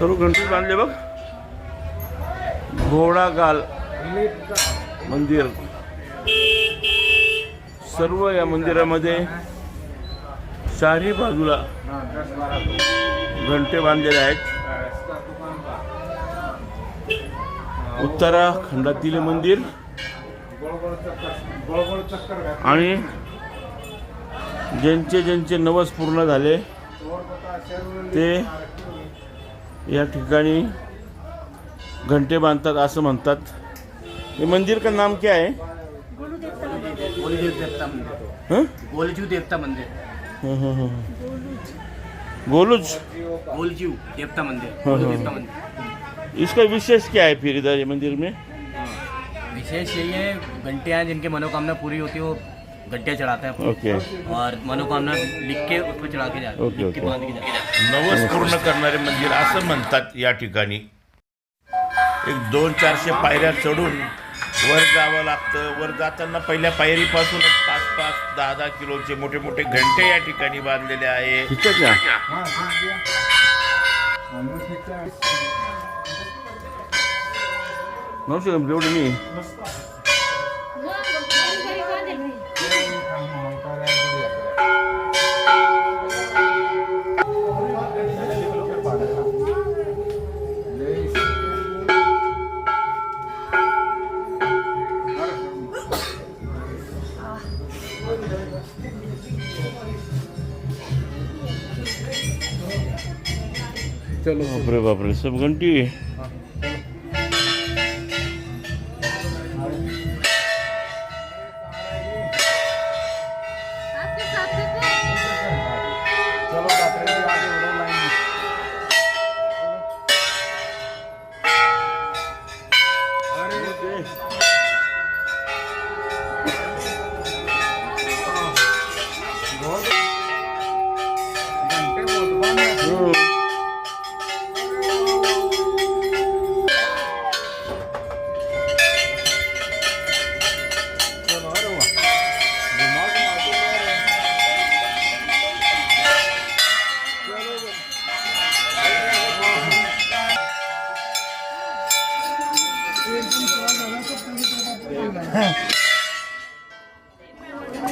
सर्व घंटी बांधले बघ. घोडागाल मंदिर. सर्व या मंदिरामध्ये चारही बाजूला घंटे बांधलेले आहेत. उत्तराखंडातील मंदिर आणि ज्यांचे ज्यांचे नवस पूर्ण झाले ते या ठिकाणी घंटे बांधतात असं म्हणतात. हे मंदिर का नाम क्या है? गोलीजू देवता मंदिर. हं? गोलजू देवता मंदिर हं, हं, हं. गोलूज? गोलजू देवता मंदिर. गोलू। देवता मंदिर. इसका विशेष क्या है फिर इधर ये मंदिर में? विशेष यही है घंटियाँ जिनकी मनोकामना पूरी होती है वो घंटियाँ चढ़ाते हैं ओके और मनोकामना लिख के उस पर चढ़ा के जाते ओके, लिख के ओके. बांध के जाते हैं। नवस पूर्ण करणारे मंदिर असं म्हणतात या ठिकाणी. एक दोन चारशे पायऱ्या चढून वर जावं लागतं. वर जाताना पहिल्या पायरीपासूनच पाच पाच दहा दहा किलोचे मोठे मोठे घंटे या ठिकाणी बांधलेले आहे. है नऊशे एवढी मी चलो. बापरे बापरे सब घंटी।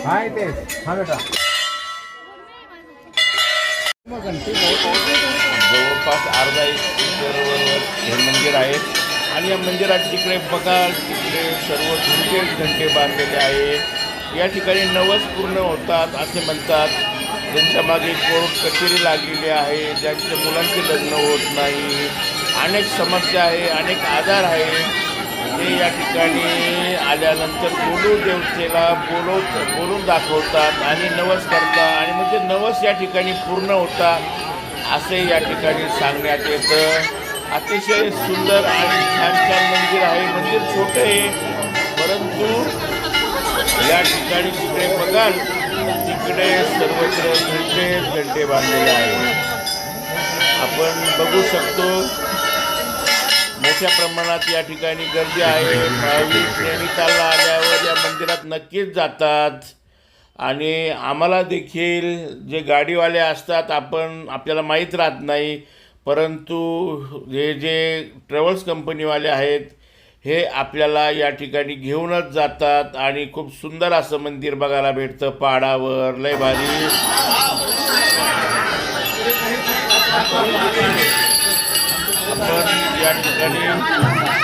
हाय ते जवळपास अर्धा एकरवर हे मंदिर आहे. आणि या मंदिरात तिकडे बघा तिकडे सर्व झुमके घंटे बांधलेले आहे. या ठिकाणी नवस पूर्ण होतात असे म्हणतात. ज्यांच्या मागे कोर्ट कचेरी लागलेली आहे ज्यांच्या मुलांचे लग्न होत नाही. अनेक समस्या आहे अनेक आजार आहे. ते या ठिकाणी आल्यानंतर बोलू देवतेला बोलवत बोलून दाखवतात आणि नवस करतात आणि म्हणजे नवस या ठिकाणी पूर्ण होता असे या ठिकाणी सांगण्यात येतं. अतिशय सुंदर आणि छान छान मंदिर आहे. मंदिर छोटे आहे परंतु या ठिकाणी तिकडे बघाल तिकडे सर्वत्र घंटे घंटे बांधलेले आहेत. आपण बघू शकतो मोठ्या प्रमाणात या ठिकाणी गर्दी आहे. भाविक नैनितालला आल्यावर या मंदिरात नक्कीच जातात. आणि आम्हाला देखील जे गाडीवाले असतात आपण आपल्याला माहीत राहत नाही. परंतु हे जे ट्रॅव्हल्स कंपनीवाले आहेत हे आपल्याला या ठिकाणी घेऊनच जातात आणि खूप सुंदर असं मंदिर बघायला भेटतं पहाडावर लय भारी. आपण या ठिकाणी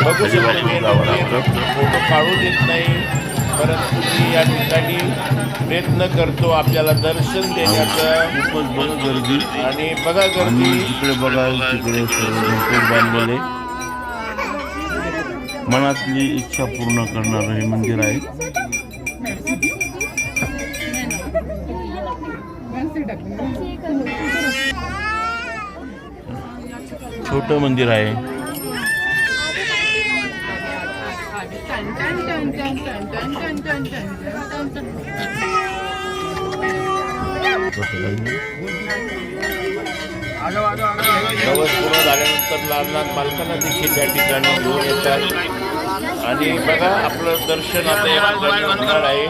बघू शकतो फोटो काढू देत नाही परंतु मी या ठिकाणी प्रयत्न करतो आपल्याला दर्शन देण्याचं. खूपच बघ गर्दी. आणि बघा गर्दी. तिकडे बघा तिकडे बांधलेले मनातली इच्छा पूर्ण करणारं हे मंदिर आहे. छोटं मंदिर आहे. नवस पूर्ण झाल्यानंतर लहान लहान बालकांना देखील त्या ठिकाणी घेऊन येतात आणि बघा आपलं दर्शन आता या ठिकाणी होणार आहे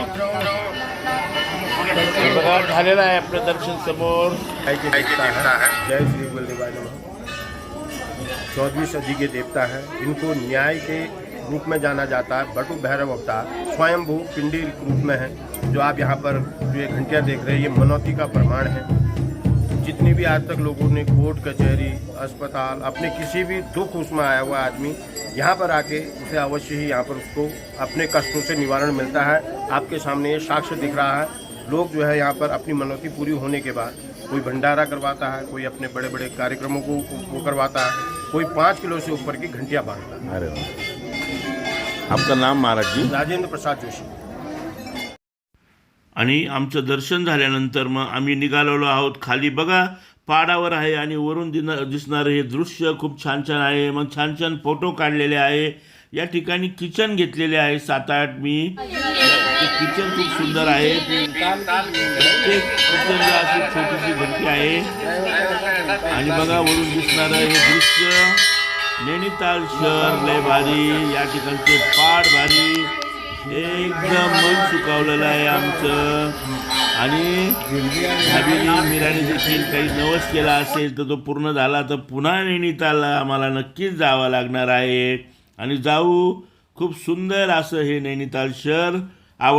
बघा झालेलं आहे आपलं दर्शन समोर जय श्री गुल्लीबाई चौदहवीं सदी के देवता है इनको न्याय के रूप में जाना जाता है। बटु भैरव अवतार स्वयंभू पिंडी रूप में है, जो आप यहाँ पर जो ये घंटियाँ देख रहे हैं, ये मनौती का प्रमाण है। जितनी भी आज तक लोगों ने कोर्ट, कचहरी, अस्पताल, अपने किसी भी दुख उसमें आया हुआ आदमी, यहाँ पर आके उसे अवश्य ही यहाँ पर उसको अपने कष्टों से निवारण मिलता है। आपके सामने ये साक्ष्य दिख रहा है। लोग जो है यहाँ पर अपनी मनौती पूरी होने के बाद कोई भंडारा करवाता है, कोई अपने बड़े बड़े कार्यक्रमों को वो करवाता है, कोई पाँच किलो से ऊपर की घंटियाँ बांधता है। आपका नाम महाराज जी? राजेंद्र प्रसाद जोशी। आणि आमचं दर्शन झाल्यानंतर मग आम्ही निघालेलो आहोत खाली. बघा पाडावर आहे आणि वरून दिन दिसणारं हे दृश्य खूप छान छान आहे. मग छान छान फोटो काढलेले आहे. या ठिकाणी किचन घेतलेले आहे सात आठ मी किचन खूप सुंदर आहे. प्रत्येक किचनला अशी छोटीशी घंटी आहे. आणि बघा वरून दिसणारं हे दृश्य. नैनिताल शहर लय भारी या ठिकाणचे पाड भारी. एकदम मन सुकावलेलं आहे आमचं. आणि भाभीने मिराने देखील काही नवस केला असेल तर तो पूर्ण झाला तर पुन्हा नैनितालला आम्हाला नक्कीच जावं लागणार आहे. आणि जाऊ खूप सुंदर असं हे नैनिताल शहर.